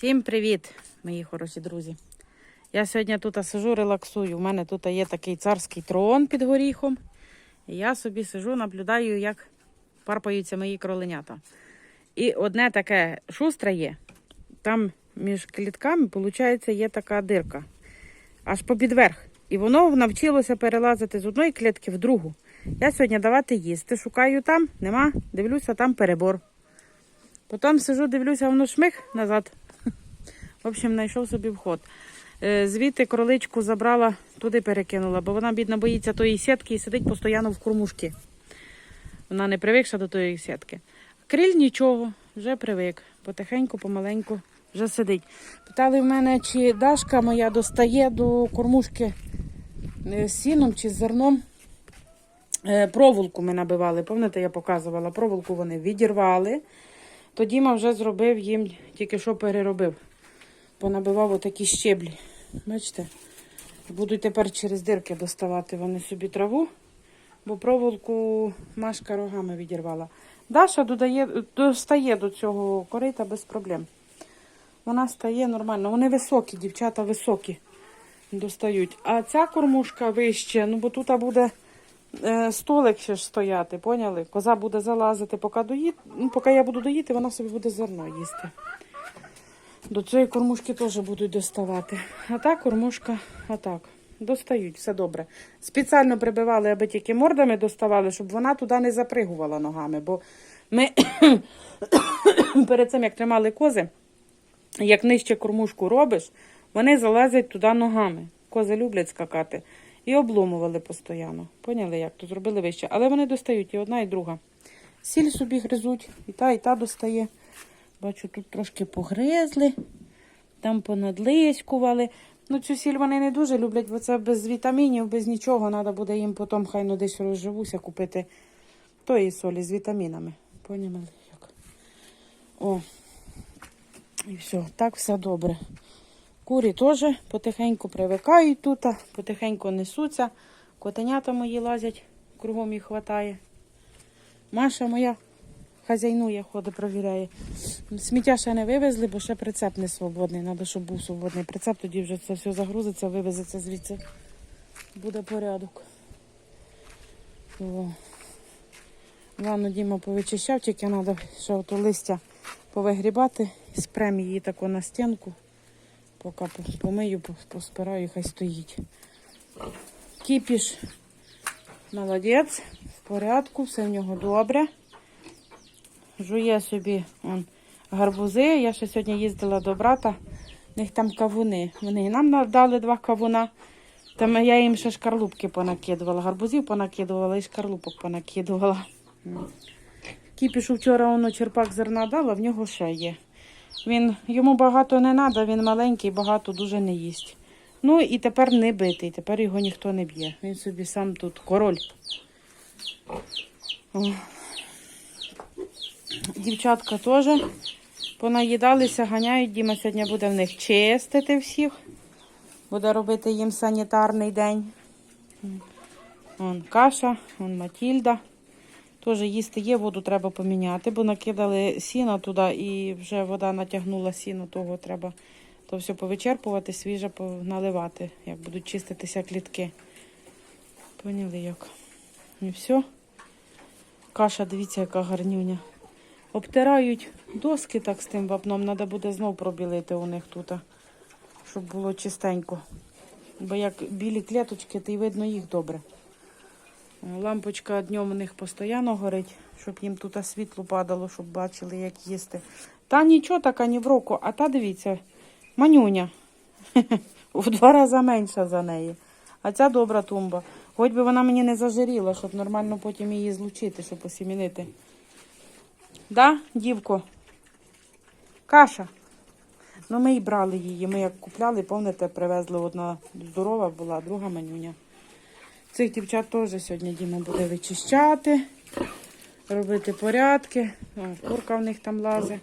Всім привіт, мої хороші друзі. Я сьогодні тут сижу, релаксую. У мене тут є такий царський трон під горіхом. І я собі сижу, наблюдаю, як парпаються мої кроленята. І одне таке шустре є. Там між клітками, виходить, є така дирка. Аж попід верх. І воно навчилося перелазити з одної клітки в другу. Я сьогодні давати їсти. Шукаю там, нема, дивлюся, там перебор. Потім сижу, дивлюся, воно шмих назад. В общем, знайшов собі вход. Е, Звідти кроличку забрала, туди перекинула, бо вона, бідна, боїться тої сітки і сидить постійно в кормушці. Вона не привикша до тої сітки. Криль нічого, вже привик. Потихеньку, помаленьку вже сидить. Питали в мене, чи Дашка моя достає до кормушки е, з сіном чи з зерном. Е, Проволоку ми набивали. Пам'ятаєте, я показувала, проволоку вони відірвали. То Діма вже зробив їм, тільки що переробив. Понабивав отакі щеблі. Бачите? Будуть тепер через дирки доставати вони собі траву, бо проволоку Машка рогами відірвала. Даша додає, достає до цього корита без проблем. Вона стає нормально. Вони високі, дівчата високі достають. А ця кормушка вище, ну бо тут буде е, столик ще ж стояти, поняли? Коза буде залазити, поки доїть. Ну, поки я буду доїти, вона собі буде зерно їсти. До цієї кормушки теж будуть доставати. А та кормушка, отак. Достають, все добре. Спеціально прибивали, аби тільки мордами доставали, щоб вона туди не запригувала ногами. Бо ми перед цим, як тримали кози, як нижче кормушку робиш, вони залазять туди ногами. Кози люблять скакати. І обломували постійно. Поняли, як то зробили вище. Але вони достають і одна, і друга. Сіль собі гризуть, і та, і та достає. Бачу, тут трошки погризли, там понадлискували. Ну, цю сіль вони не дуже люблять, бо це без вітамінів, без нічого. Треба буде їм потім, хай ну десь розживуся, купити тої солі з вітамінами. Поняли як? О. І все, так все добре. Курі теж потихеньку привикають тут, потихеньку несуться. Котенята мої лазять, кругом їх вистачає. Маша моя хазяйнує, ходить, провіряє. Сміття ще не вивезли, бо ще прицеп не свободний. Треба, щоб був свободний прицеп, тоді вже це все загрузиться, вивезеться звідси. Буде порядок. О. Ладно, Діма повичищав, тільки треба ще ото листя повигрібати спрем її тако на стінку. Поки помию, поспираю, хай стоїть. Кіпіш молодець, в порядку, все в нього добре. Жує собі он, гарбузи. Я ще сьогодні їздила до брата, в них там кавуни. Вони і нам дали два кавуна. Там я їм ще шкарлупки понакидувала, гарбузів понакидувала і шкарлупок понакидувала. Кіпішу вчора воно черпак зерна дала, в нього ще є. Він, йому багато не треба, він маленький, багато дуже не їсть. Ну і тепер не битий, тепер його ніхто не б'є. Він собі сам тут король. О. Дівчатка теж понаїдалися, ганяють. Діма сьогодні буде в них чистити всіх. Буде робити їм санітарний день. Вон каша, вон Матільда. Теж їсти є, воду треба поміняти, бо накидали сіно туди і вже вода натягнула сіно, того треба то все повичерпувати, свіже наливати, як будуть чиститися клітки. Поняли як? І все. Каша, дивіться, яка гарнюня. Обтирають доски так з тим вапном, треба буде знов пробілити у них тут, щоб було чистенько. Бо як білі клеточки, то й видно їх добре. Лампочка днем у них постійно горить, щоб їм тут світло падало, щоб бачили, як їсти. Та нічого така ні в року, а та дивіться, манюня. В два рази менша за неї. А ця добра тумба. Хоч би вона мені не зажиріла, щоб нормально потім її злучити, щоб осімінити. Да, дівко? Каша. Ну, ми і брали її. Ми як купляли, пам'ятаєте, привезли одна здорова була, друга манюня. Цих дівчат теж сьогодні Діма буде вичищати, робити порядки. О, курка в них там лазить.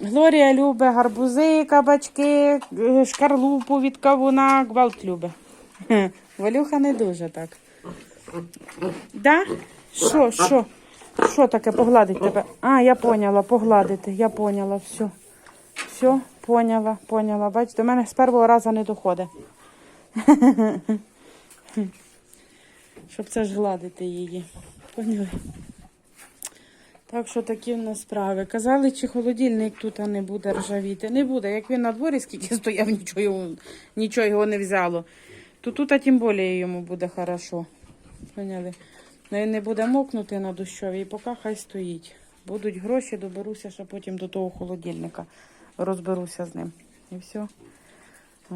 Глорія любить гарбузи, кабачки, е, шкарлупу від кавуна, гвалт любить. Валюха не дуже так. Да? Що, що? Що таке погладить тебе? А, я поняла, погладити, я поняла, все. все, поняла, поняла. Бач, до мене з першого разу не доходить. Щоб це ж гладити її. Поняли? Так що такі в нас справи. Казали, чи холодильник тут не буде ржавіти. Не буде. Як він на дворі скільки стояв, нічого, його- нічого його не взяло. То тут, а тим більше йому буде хорошо. Поняли? Ну і не буде мокнути на дощові, і поки хай стоїть. Будуть гроші, доберуся ще потім до того холодильника. Розберуся з ним. І все. О.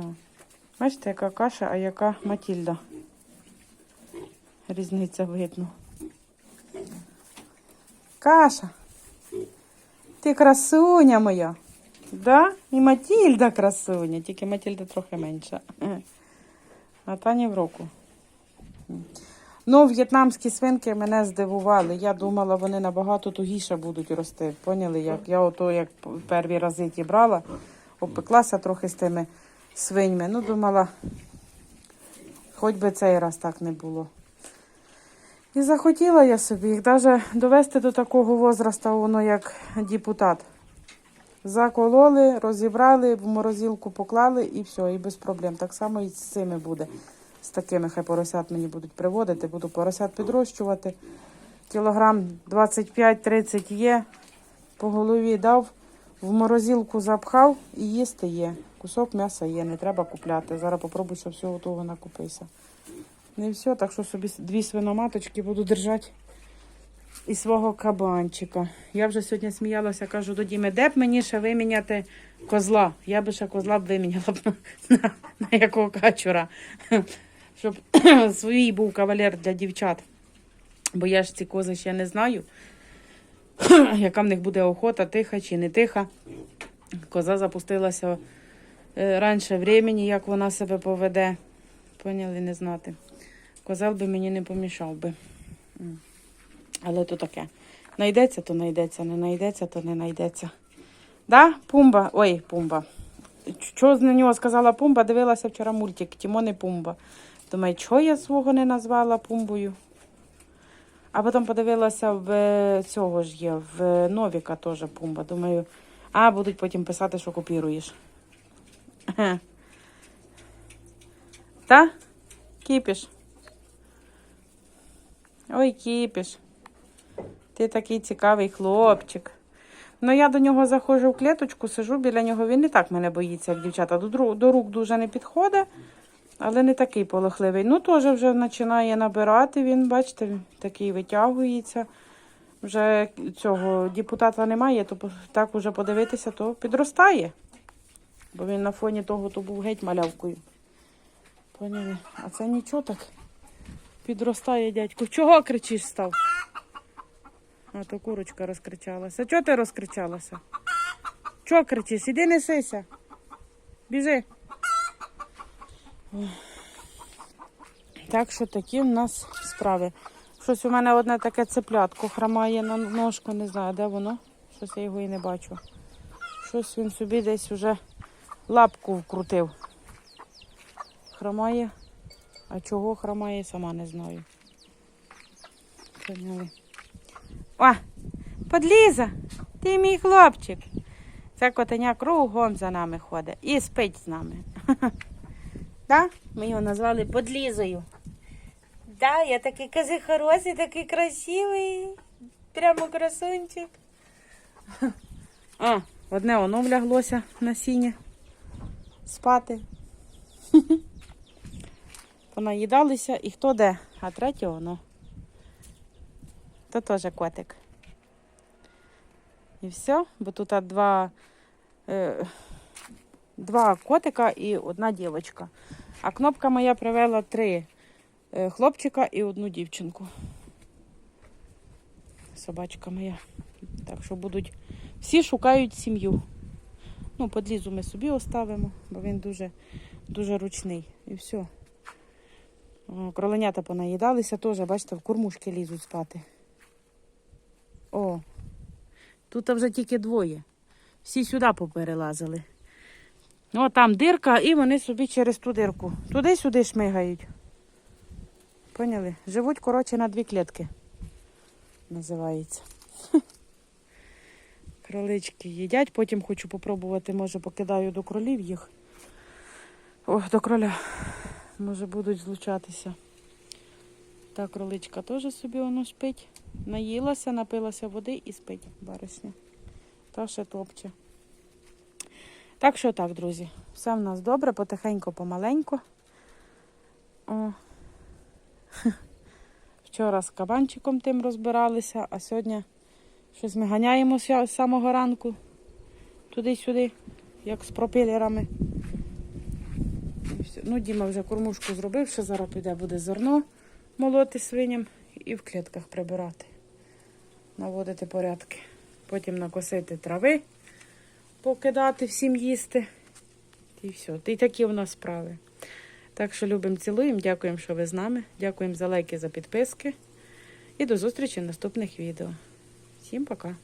Бачите, яка каша, а яка Матільда. Різниця видно. Каша. Ти красуня моя. Да? І Матільда красуня, тільки Матільда трохи менша. А Таня в року. Ну, в'єтнамські свинки мене здивували. Я думала, вони набагато тугіше будуть рости. Поняли? Як я ото як перші рази ті брала, опеклася трохи з тими свиньми. Ну, думала, хоч би цей раз так не було. І захотіла я собі їх навіть довести до такого возрасту, воно як депутат. Закололи, розібрали, в морозилку поклали і все, і без проблем. Так само і з цими буде. З такими хай поросят мені будуть приводити, буду поросят підрощувати. Кілограм 25-30 є. По голові дав, в морозилку запхав і їсти є. Кусок м'яса є, не треба купляти. Зараз попробую, що всього того накупися. Не все, так що собі дві свиноматочки буду держати і свого кабанчика. Я вже сьогодні сміялася, кажу до Діми, де б мені ще виміняти козла? Я би ще козла б виміняла б на, на якого качура. Щоб свій був кавалер для дівчат. Бо я ж ці кози ще не знаю, яка в них буде охота, тиха чи не тиха. Коза запустилася е, раніше времени, як вона себе поведе. Поняли, не знати. Козел би мені не помішав би. Але то таке. Найдеться, то найдеться, не найдеться, то не найдеться. Да, Пумба? Ой, Пумба. Що на нього сказала Пумба? Дивилася вчора мультик Тімон і Пумба. Думаю, чого я свого не назвала Пумбою? А потім подивилася в е, цього ж є, в Новіка теж Пумба. Думаю, а будуть потім писати, що копіруєш. Та? Кіпіш. Ой, кіпіш. Ти такий цікавий хлопчик. Ну, я до нього заходжу в клеточку, сижу біля нього. Він не так мене боїться, як дівчата. До, до рук дуже не підходить, але не такий полохливий. Ну, теж вже починає набирати він, бачите, такий витягується. Вже цього депутата немає, то так уже подивитися, то підростає. Бо він на фоні того то був геть малявкою. Поняли? А це нічого так. Підростає дядько. Чого кричиш став? А то курочка розкричалася. Чого ти розкричалася? Чого кричиш? Іди несися. Біжи. Так що такі в нас справи. Щось у мене одне таке цеплятко хромає на ножку, не знаю, де воно. Щось я його і не бачу. Щось він собі десь уже лапку вкрутив. Хромає. А чого хромає, сама не знаю. О, подліза, ти мій хлопчик. Це котеня кругом за нами ходить і спить з нами. Да? Ми його назвали подлізою. Да, я такий кази хороший, такий красивий. Прямо красунчик. А, одне воно вляглося на сіні спати. Понаїдалися і хто де, а третє воно. То теж котик. І все, бо тут два, е, два котика і одна дівчинка. А кнопка моя привела три е, хлопчика і одну дівчинку. Собачка моя. Так що будуть. Всі шукають сім'ю. Ну, подлізу ми собі оставимо, бо він дуже, дуже ручний. І все. Кроленята понаїдалися теж, бачите, в кормушки лізуть спати. О, тут вже тільки двоє. Всі сюди поперелазили. О, там дирка, і вони собі через ту дирку. Туди-сюди шмигають. Поняли? Живуть, коротше, на дві клітки. Називається. Кролички їдять, потім хочу попробувати, може покидаю до кролів їх. О, до кроля. Може будуть злучатися. Та кроличка теж собі воно спить. Наїлася, напилася води і спить барисня. Та ще топче. Так що так, друзі. Все в нас добре, потихеньку, помаленьку. О. Вчора з кабанчиком тим розбиралися, а сьогодні щось ми ганяємося з самого ранку. Туди-сюди, як з все. Ну, Діма вже кормушку зробив, що зараз піде буде зерно молоти свиням і в клітках прибирати, наводити порядки. Потім накосити трави, покидати всім їсти. І все. І такі у нас справи. Так що любимо, цілуємо, дякуємо, що ви з нами. Дякуємо за лайки, за підписки. І до зустрічі в наступних відео. Всім пока!